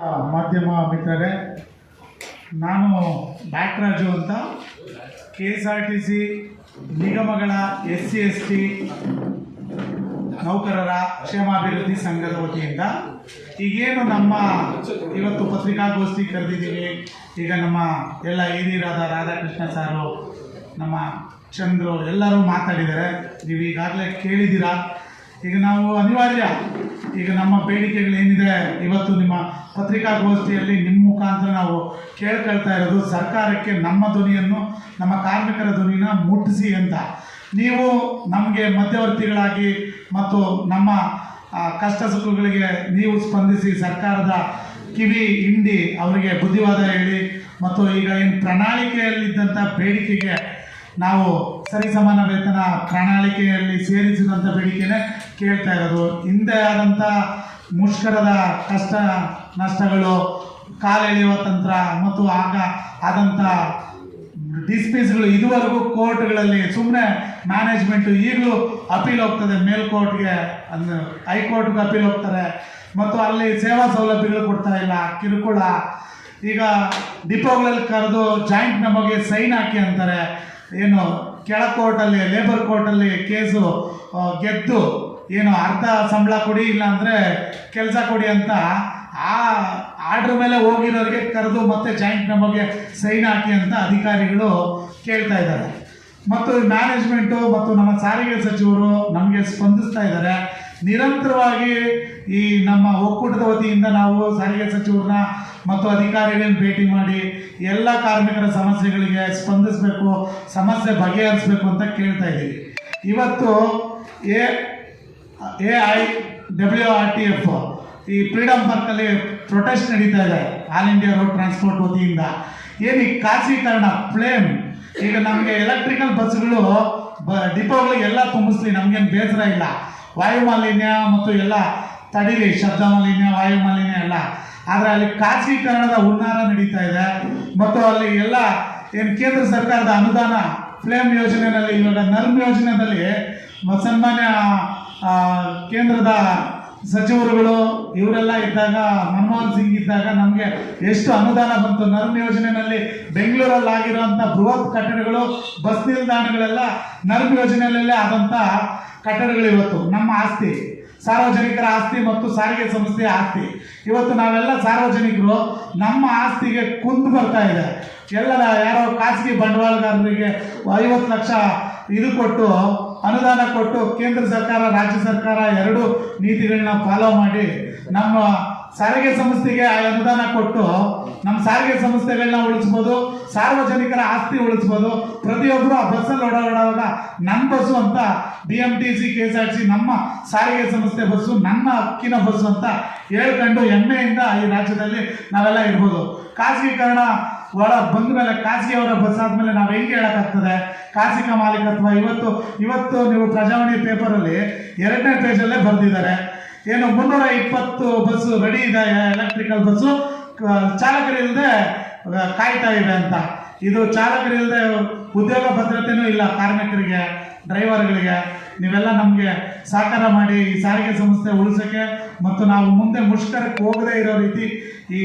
ಮಾಧ್ಯಮ ಮಿತ್ರರೇ, ನಾನು ಬ್ಯಾಟ್ರಾಜು ಅಂತ. K S R T C ನಿಗಮಗಳ ಎಸ್ ಸಿ ಎಸ್ ಟಿ ನೌಕರರ ಕ್ಷೇಮಾಭಿವೃದ್ಧಿ ಸಂಘದ ವತಿಯಿಂದ. ಈಗೇನು ನಮ್ಮ ಇವತ್ತು ಪತ್ರಿಕಾಗೋಷ್ಠಿ ಕರೆದಿದ್ದೀವಿ. ಈಗ ನಮ್ಮ ಎಲ್ಲ ಹಿರಿಯರಾದ ರಾಧಾಕೃಷ್ಣ ಸಾರು, ನಮ್ಮ ಚಂದ್ರು ಎಲ್ಲರೂ ಮಾತಾಡಿದ್ದಾರೆ. ನೀವು ಈಗಾಗಲೇ ಕೇಳಿದ್ದೀರಾ? ಈಗ ನಾವು ಅನಿವಾರ್ಯ. ಈಗ ನಮ್ಮ ಬೇಡಿಕೆಗಳೇನಿದೆ ಇವತ್ತು ನಿಮ್ಮ ಪತ್ರಿಕಾಗೋಷ್ಠಿಯಲ್ಲಿ ನಿಮ್ಮ ಮುಖಾಂತರ ನಾವು ಕೇಳ್ಕೊಳ್ತಾ ಇರೋದು ಸರ್ಕಾರಕ್ಕೆ ನಮ್ಮ ಧ್ವನಿಯನ್ನು, ನಮ್ಮ ಕಾರ್ಮಿಕರ ಧ್ವನಿನ ಮುಟ್ಟಿಸಿ ಅಂತ. ನೀವು ನಮಗೆ ಮಧ್ಯವರ್ತಿಗಳಾಗಿ ಮತ್ತು ನಮ್ಮ ಕಷ್ಟ ಸುಖಗಳಿಗೆ ನೀವು ಸ್ಪಂದಿಸಿ ಸರ್ಕಾರದ ಕಿವಿ ಹಿಂಡಿ ಅವರಿಗೆ ಬುದ್ಧಿವಾದ ಹೇಳಿ ಮತ್ತು ಈಗ ಏನು ಪ್ರಣಾಳಿಕೆಯಲ್ಲಿದ್ದಂಥ ಬೇಡಿಕೆಗೆ ನಾವು ಸರಿಸಮಾನ ವೇತನ ಪ್ರಣಾಳಿಕೆಯಲ್ಲಿ ಸೇರಿಸಿದಂತ ಬೇಡಿಕೆನೇ ಕೇಳ್ತಾ ಇರೋದು. ಹಿಂದೆ ಆದಂಥ ಮುಷ್ಕರದ ಕಷ್ಟ ನಷ್ಟಗಳು ಕಾಲೆಳೆಯುವ ತಂತ್ರ ಮತ್ತು ಆಗ ಆದಂಥ ಡಿಸ್ಪ್ಯೂಟ್ಸ್ಗಳು ಇದುವರೆಗೂ ಕೋರ್ಟ್ಗಳಲ್ಲಿ ಸುಮ್ಮನೆ ಮ್ಯಾನೇಜ್ಮೆಂಟು ಈಗಲೂ ಅಪೀಲ್ ಹೋಗ್ತದೆ. ಮೇಲ್ಕೋರ್ಟ್ಗೆ ಅಂದ್ರೆ ಹೈಕೋರ್ಟ್ಗೆ ಅಪೀಲ್ ಹೋಗ್ತಾರೆ. ಮತ್ತು ಅಲ್ಲಿ ಸೇವಾ ಸೌಲಭ್ಯಗಳು ಕೊಡ್ತಾ ಇಲ್ಲ. ಕಿರುಕುಳ. ಈಗ ಡಿಪೋಗಳಲ್ಲಿ ಕರೆದು ಜಾಯಿಂಟ್ ನಮಗೆ ಸೈನ್ ಹಾಕಿ ಅಂತಾರೆ. ಏನು ಕೆಳ ಕೋರ್ಟಲ್ಲಿ ಲೇಬರ್ ಕೋರ್ಟಲ್ಲಿ ಕೇಸು ಗೆದ್ದು ಏನು ಅರ್ಧ ಸಂಬಳ ಕೊಡಿ ಇಲ್ಲ ಅಂದರೆ ಕೆಲಸ ಕೊಡಿ ಅಂತ ಆ ಆರ್ಡ್ರ್ ಮೇಲೆ ಹೋಗಿರೋರಿಗೆ ಕರೆದು ಮತ್ತೆ ಜಾಯಿಂಟ್ ನಮಗೆ ಸೈನ್ ಹಾಕಿ ಅಂತ ಅಧಿಕಾರಿಗಳು ಕೇಳ್ತಾ ಇದ್ದಾರೆ. ಮತ್ತು ಮ್ಯಾನೇಜ್ಮೆಂಟು ಮತ್ತು ನಮ್ಮ ಸಾರಿಗೆ ಸಚಿವರು ನಮಗೆ ಸ್ಪಂದಿಸ್ತಾ ಇದ್ದಾರೆ. ನಿರಂತರವಾಗಿ ಈ ನಮ್ಮ ಒಕ್ಕೂಟದ ವತಿಯಿಂದ ನಾವು ಸಾರಿಗೆ ಸಚಿವರನ್ನ ಮತ್ತು ಅಧಿಕಾರಿಗಳನ್ನ ಭೇಟಿ ಮಾಡಿ ಎಲ್ಲ ಕಾರ್ಮಿಕರ ಸಮಸ್ಯೆಗಳಿಗೆ ಸ್ಪಂದಿಸಬೇಕು, ಸಮಸ್ಯೆ ಬಗೆಹರಿಸಬೇಕು ಅಂತ ಕೇಳ್ತಾ ಇದ್ದೀವಿ. ಇವತ್ತು A A I W R T F ಈ ಫ್ರೀಡಮ್ ಪಾರ್ಕಲ್ಲಿ ಪ್ರೊಟೆಸ್ಟ್ ನಡೀತಾ ಇದೆ ಆಲ್ ಇಂಡಿಯಾ ರೋಡ್ ಟ್ರಾನ್ಸ್ಪೋರ್ಟ್ ವತಿಯಿಂದ. ಏನು ಈ ಖಾಸಗೀಕರಣ ಫ್ಲೇಮ್ ಈಗ ನಮಗೆ ಎಲೆಕ್ಟ್ರಿಕಲ್ ಬಸ್ಗಳು ಬ ಡಿಪೋಗಳಿಗೆ ಎಲ್ಲ ತುಂಬಿಸ್ಲಿ, ನಮಗೇನು ಬೇಸರ ಇಲ್ಲ. ವಾಯು ಮಾಲಿನ್ಯ ಮತ್ತು ಎಲ್ಲ ತಡೀಲಿ ಶಬ್ದ ಮಾಲಿನ್ಯ ವಾಯು ಮಾಲಿನ್ಯ ಎಲ್ಲ. ಆದರೆ ಅಲ್ಲಿ ಖಾಸಗೀಕರಣದ ಹುನ್ನಾರ ನಡೀತಾ ಇದೆ. ಮತ್ತು ಅಲ್ಲಿ ಎಲ್ಲ ಏನು ಕೇಂದ್ರ ಸರ್ಕಾರದ ಅನುದಾನ, ಫ್ಲೇಮ್ ಯೋಜನೆಯಲ್ಲಿ, ಇವಾಗ ನರ್ಮ್ ಯೋಜನೆಯಲ್ಲಿ ಸನ್ಮಾನ್ಯ ಕೇಂದ್ರದ ಸಚಿವರುಗಳು, ಇವರೆಲ್ಲ ಇದ್ದಾಗ, ಮನಮೋಹನ್ ಸಿಂಗ್ ಇದ್ದಾಗ ನಮಗೆ ಎಷ್ಟು ಅನುದಾನ ಬಂತು. ನರ್ಮ್ ಯೋಜನೆಯಲ್ಲಿ ಬೆಂಗಳೂರಲ್ಲಿ ಆಗಿರುವಂಥ ಬೃಹತ್ ಕಟ್ಟಡಗಳು, ಬಸ್ ನಿಲ್ದಾಣಗಳೆಲ್ಲ ನರ್ಮ್ ಯೋಜನೆಯಲ್ಲೇ ಆದಂಥ ಕಟ್ಟಡಗಳು ಇವತ್ತು ನಮ್ಮ ಆಸ್ತಿ, ಸಾರ್ವಜನಿಕರ ಆಸ್ತಿ ಮತ್ತು ಸಾರಿಗೆ ಸಂಸ್ಥೆಯ ಆಸ್ತಿ. ಇವತ್ತು ನಾವೆಲ್ಲ ಸಾರ್ವಜನಿಕರು, ನಮ್ಮ ಆಸ್ತಿಗೆ ಕುಂದು ಬರ್ತಾ ಇದೆ. ಎಲ್ಲ ಯಾರೋ ಖಾಸಗಿ ಬಂಡವಾಳಗಾರರಿಗೆ ಐವತ್ತು ಲಕ್ಷ ಇದು ಕೊಟ್ಟು, ಅನುದಾನ ಕೊಟ್ಟು ಕೇಂದ್ರ ಸರ್ಕಾರ, ರಾಜ್ಯ ಸರ್ಕಾರ ಎರಡು ನೀತಿಗಳನ್ನ ಫಾಲೋ ಮಾಡಿ ನಮ್ಮ ಸಾರಿಗೆ ಸಂಸ್ಥೆಗೆ ಅನುದಾನ ಕೊಟ್ಟು ನಮ್ಮ ಸಾರಿಗೆ ಸಂಸ್ಥೆಗಳನ್ನ ಉಳಿಸ್ಬೋದು, ಸಾರ್ವಜನಿಕರ ಆಸ್ತಿ ಉಳಿಸ್ಬೋದು ಪ್ರತಿಯೊಬ್ಬರು ಆ ಬಸ್ಸಲ್ಲಿ ಓಡಾಡುವಾಗ ನನ್ನ ಬಸ್ಸು ಅಂತ B M T C K S R T C ಸಾರಿಗೆ ಸಂಸ್ಥೆ ಬಸ್ಸು, ನನ್ನ ಹಕ್ಕಿನ ಬಸ್ಸು ಅಂತ ಹೇಳ್ಕೊಂಡು ಹೆಮ್ಮೆಯಿಂದ ಈ ರಾಜ್ಯದಲ್ಲಿ ನಾವೆಲ್ಲ ಇರ್ಬೋದು. ಖಾಸಗೀಕರಣ ಒಳ ಬಂದ ಮೇಲೆ ಖಾಸಗಿಯವರ ಬಸ್ ಆದ್ಮೇಲೆ ನಾವು ಹೆಂಗೆ ಹೇಳೋಕ್ಕಾಗ್ತದೆ? ಖಾಸಗಿ ಮಾಲೀಕತ್ವ, ಇವತ್ತು ಇವತ್ತು ನೀವು ಪ್ರಜಾವಾಣಿ ಪೇಪರಲ್ಲಿ ಎರಡನೇ ಪೇಜಲ್ಲೇ ಬರೆದಿದ್ದಾರೆ. ಏನು ಮುನ್ನೂರ ಇಪ್ಪತ್ತು ಬಸ್ಸು ರೆಡಿ ಇದೆ ಎಲೆಕ್ಟ್ರಿಕಲ್ ಬಸ್ಸು. ಚಾಲಕರಿಲ್ಲದೆ ಕಾಯ್ತಾ ಇದೆ ಅಂತ. ಇದು ಚಾಲಕರಿಲ್ಲದೆ ಉದ್ಯೋಗ ಭದ್ರತೆನೂ ಇಲ್ಲ ಕಾರ್ಮಿಕರಿಗೆ ಡ್ರೈವರ್ಗಳಿಗೆ ನೀವೆಲ್ಲ ನಮಗೆ ಸಹಕಾರ ಮಾಡಿ ಈ ಸಾರಿಗೆ ಸಂಸ್ಥೆ ಉಳಿಸೋಕ್ಕೆ ಮತ್ತು ನಾವು ಮುಂದೆ ಮುಷ್ಕರಕ್ಕೆ ಹೋಗದೇ ಇರೋ ರೀತಿ ಈ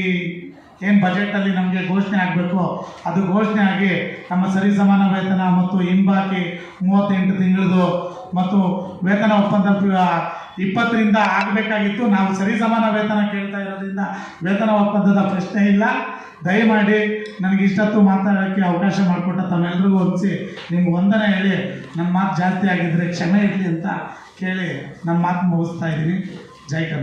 ಏನು ಬಜೆಟಲ್ಲಿ ನಮಗೆ ಘೋಷಣೆ ಆಗಬೇಕು, ಅದು ಘೋಷಣೆ ಆಗಿ ನಮ್ಮ ಸರಿ ಸಮಾನ ವೇತನ ಮತ್ತು ಹಿಂಬಾಕಿ ಮೂವತ್ತೆಂಟು ತಿಂಗಳದು ಮತ್ತು ವೇತನ ಒಪ್ಪಂದ ಇಪ್ಪತ್ತರಿಂದ ಆಗಬೇಕಾಗಿತ್ತು. ನಾವು ಸರಿ ಸಮಾನ ವೇತನ ಕೇಳ್ತಾ ಇರೋದ್ರಿಂದ ವೇತನ ಒಪ್ಪಂದದ ಪ್ರಶ್ನೆ ಇಲ್ಲ. ದಯಮಾಡಿ ನನಗೆ ಇಷ್ಟತ್ತು ಮಾತಾಡೋಕ್ಕೆ ಅವಕಾಶ ಮಾಡಿಕೊಟ್ಟ ತಮ್ಮೆಲ್ಲರಿಗೂ ಒಪ್ಪಿಸಿ. ನಿಮ್ಗೆ ವಂದನೆ ಹೇಳಿ ನಮ್ಮ ಮಾತು ಜಾಸ್ತಿ ಆಗಿದ್ದರೆ ಕ್ಷಮೆ ಇರಲಿ ಅಂತ ಕೇಳಿ ನಮ್ಮ ಮಾತು ಮುಗಿಸ್ತಾ ಇದ್ದೀನಿ. ಜೈ ಕನ್ನಡ